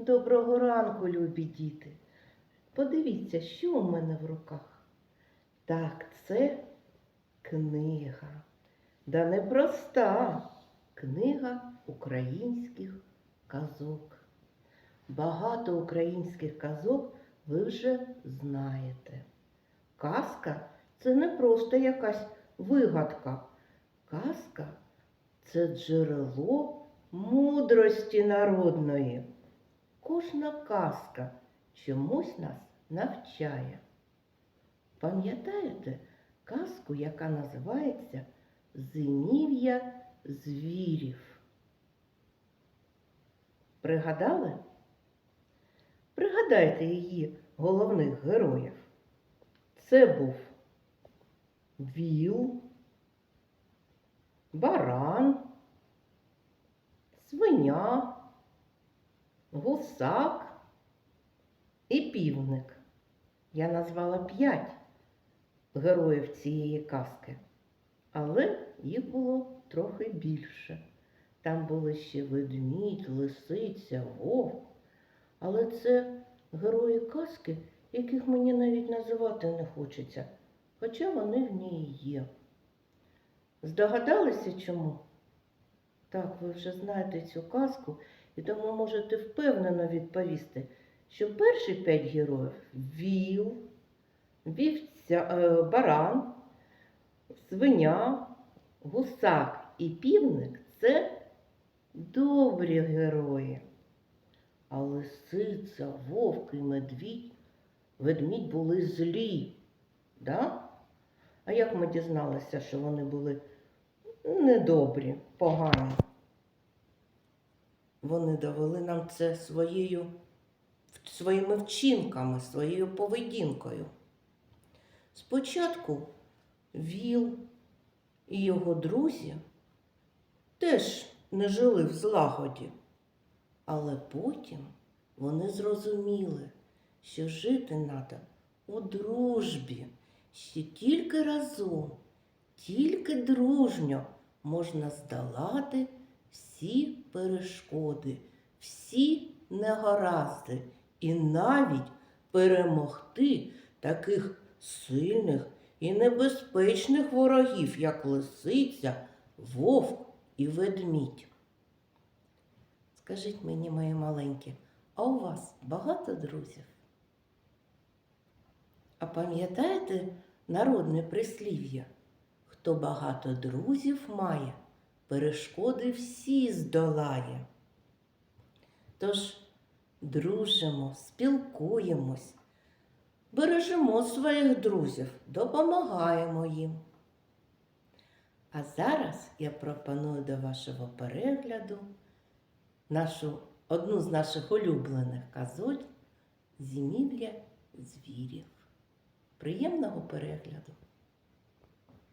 Доброго ранку, любі діти. Подивіться, що у мене в руках. Так, це книга. Да не проста книга українських казок. Багато українських казок ви вже знаєте. Казка це не просто якась вигадка. Казка це джерело мудрості народної. Кожна казка чомусь нас навчає. Пам'ятаєте казку, яка називається Зимів'я звірів? Пригадали? Пригадайте її головних героїв. Це був віл, баран, свиня, гусак і півник. Я назвала п'ять героїв цієї казки, але їх було трохи більше. Там були ще ведмідь, лисиця, вовк. Але це герої казки, яких мені навіть називати не хочеться, хоча вони в ній є. Здогадалися чому? Так, ви вже знаєте цю казку, і тому можете впевнено відповісти, що перші п'ять героїв віл, вівця, е, баран, свиня, гусак і півник це добрі герої. А лисиця, вовк і медвідь, ведмідь були злі. Да? А як ми дізналися, що вони були недобрі, погані? Вони довели нам це своєю, своїми вчинками, своєю поведінкою. Спочатку Віл і його друзі теж не жили в злагоді, але потім вони зрозуміли, що жити треба у дружбі, що тільки разом, тільки дружньо можна здолати всі перешкоди, всі негаразди і навіть перемогти таких сильних і небезпечних ворогів, як лисиця, вовк і ведмідь. Скажіть мені, мої маленькі, а у вас багато друзів? А пам'ятаєте народне прислів'я? Хто багато друзів має, перешкоди всі здолає. Тож дружимо, спілкуємось, бережемо своїх друзів, допомагаємо їм. А зараз я пропоную до вашого перегляду нашу, одну з наших улюблених казок Зімівля звірів. Приємного перегляду!